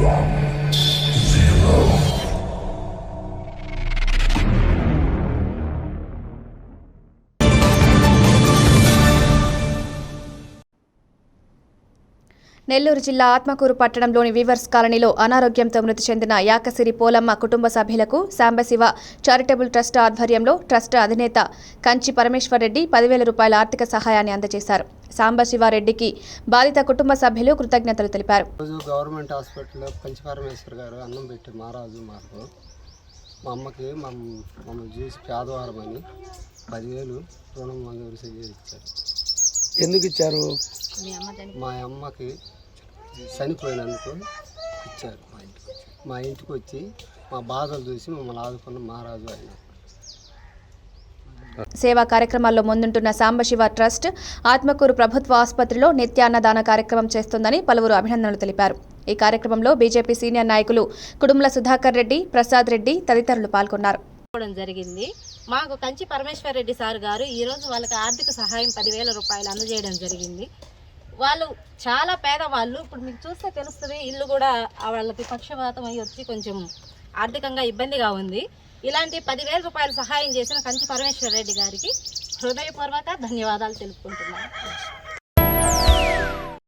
Yeah. Nellore జిల్లా ఆత్మకూరు పట్టణంలోని weavers కాలనీలో అనారోగ్యంతో మృతి చెందిన యాకసిరి పోలమ్మ కుటుంబ సభ్యులకు సాంబశివ చారిటబుల్ ట్రస్ట్ ఆధ్వర్యంలో ట్రస్ట్ అధినేత కంచి పరమేశ్వర్ రెడ్డి పదివేల రూపాయల ఆర్థిక సహాయాన్ని అందజేశారు. సాంబశివారెడ్డికి బాధిత కుటుంబ సభ్యులు కృతజ్ఞతలు తెలిపారు. గవర్నమెంట్ హాస్పిటల్లో పంచపరమేశ్వర్ గారు అన్నం పెట్టి మహారాజు మాకు. మా అమ్మకి మమ్మల్ని చూసి పేదవారం అని పదివేలు రుణం మంజూరు చేసి ఇచ్చారు. ఎందుకు ఇచ్చారు? మా అమ్మకి చనిపోయినందుకు ఇచ్చారు మా ఇంటికి వచ్చి. మా బాధలు చూసి మమ్మల్ని ఆదుకున్న మహారాజు ఆయన. సేవా కార్యక్రమాల్లో ముందుంటున్న సాంబశివ ట్రస్ట్ ఆత్మకూరు ప్రభుత్వ ఆసుపత్రిలో నిత్యాన్నదాన కార్యక్రమం చేస్తోందని పలువురు అభినందనలు తెలిపారు. ఈ కార్యక్రమంలో బీజేపీ సీనియర్ నాయకులు కుడుముల సుధాకర్ రెడ్డి ప్రసాద్ రెడ్డి తదితరులు పాల్గొన్నారు. జరిగింది. మాకు కంచి పరమేశ్వర్ రెడ్డి సార్ గారు ఈరోజు వాళ్ళకి ఆర్థిక సహాయం పదివేల రూపాయలు అందజేయడం జరిగింది. వాళ్ళు చాలా పేదవాళ్ళు. ఇప్పుడు మీకు చూస్తే తెలుస్తుంది ఇల్లు కూడా వాళ్ళకి పక్షపాతం అయ్యి వచ్చి కొంచెం ఆర్థికంగా ఇబ్బందిగా ఉంది. ఇలాంటి పదివేల రూపాయలు సహాయం చేసిన కంచి పరమేశ్వర్ రెడ్డి గారికి హృదయపూర్వక ధన్యవాదాలు తెలుపుకుంటున్నాను.